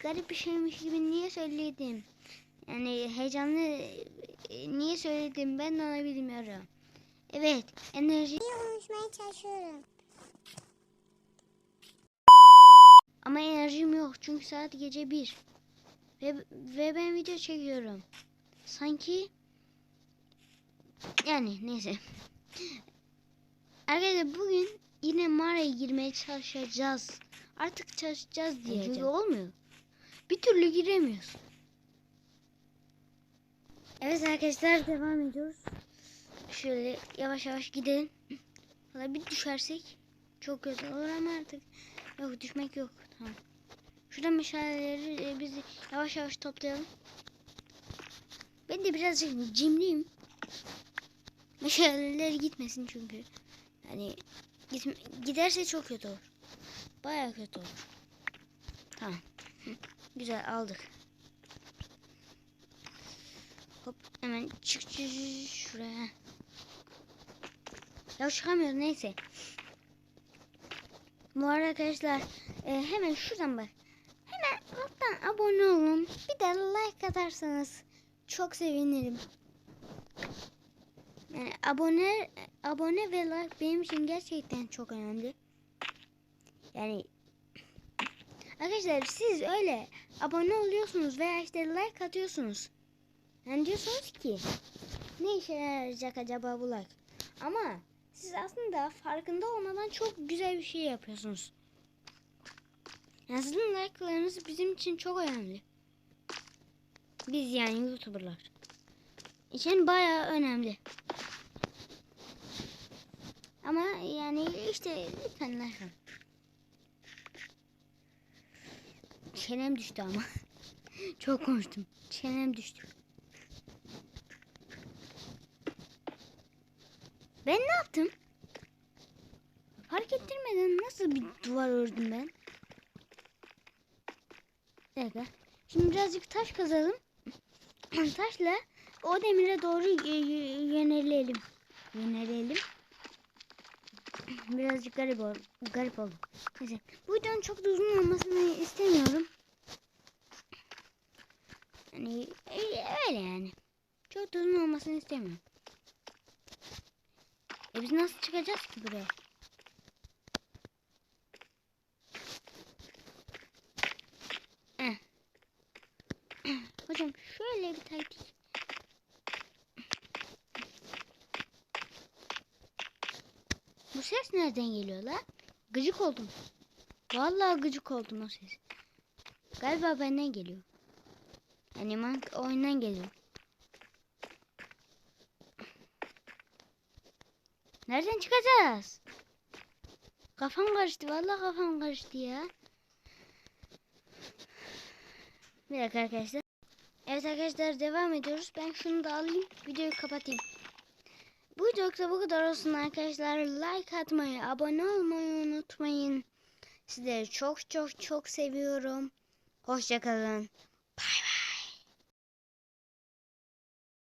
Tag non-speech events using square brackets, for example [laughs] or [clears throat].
garip bir şeymiş gibi niye söyledim? Yani heyecanlı e, niye söyledim ben onu bilmiyorum. Evet enerji konuşmaya çalışıyorum. ama enerjim yok çünkü saat gece bir. Ve, ve ben video çekiyorum. Sanki yani neyse. [laughs] Arkadaşlar bugün yine mağaraya girmeye çalışacağız. Artık çalışacağız diye. Çünkü olmuyor. Bir türlü giremiyoruz. Evet arkadaşlar devam ediyoruz. Şöyle yavaş yavaş gidelim. Valla bir düşersek çok kötü olur ama artık yok düşmek yok. Tamam. Şuradan meşaleleri e, biz yavaş yavaş toplayalım. Ben de birazcık cimriyim. Meşaleler gitmesin çünkü. Yani gitme, giderse çok kötü olur. Baya kötü olur. Hı, Güzel aldık. Hop hemen çık çık şuraya. Ya çıkamıyoruz neyse. Bu arada arkadaşlar e, hemen şuradan bak. Hemen alttan abone olun. Bir de like atarsanız çok sevinirim. Yani abone abone ve like benim için gerçekten çok önemli. Yani arkadaşlar siz öyle abone oluyorsunuz veya işte like atıyorsunuz. Yani diyorsunuz ki ne işe yarayacak acaba bu like? Ama siz aslında farkında olmadan çok güzel bir şey yapıyorsunuz. Yani sizin like'larınız bizim için çok önemli. Biz yani YouTuber'lar. için bayağı önemli. Ama yani işte lütfen like Çenem düştü ama. [laughs] çok konuştum. Çenem düştü. Ben ne yaptım? Fark ettirmeden nasıl bir duvar ördüm ben? Dakika. Şimdi birazcık taş kazalım. [clears throat] Taşla o demire doğru yönelelim. Yönelelim. [clears throat] Birazcık garip oldu. Garip oldu. Neyse. Bu videonun çok da uzun olmasını istemiyorum. Yani öyle öyle yani. Çok da uzun olmasını istemiyorum. E biz nasıl çıkacağız ki buraya? Eh. Hocam şöyle bir taktik. Bu ses nereden geliyor la? Gıcık oldum. Vallahi gıcık oldum o ses. Galiba benden geliyor. Yani man oyundan geliyor. Nereden çıkacağız? Kafam karıştı. Vallahi kafam karıştı ya. Bir dakika arkadaşlar. Evet arkadaşlar devam ediyoruz. Ben şunu da alayım. Videoyu kapatayım. Bu videoda bu kadar olsun arkadaşlar. Like atmayı, abone olmayı unutmayın. Sizleri çok çok çok seviyorum. Hoşçakalın. Bay bay.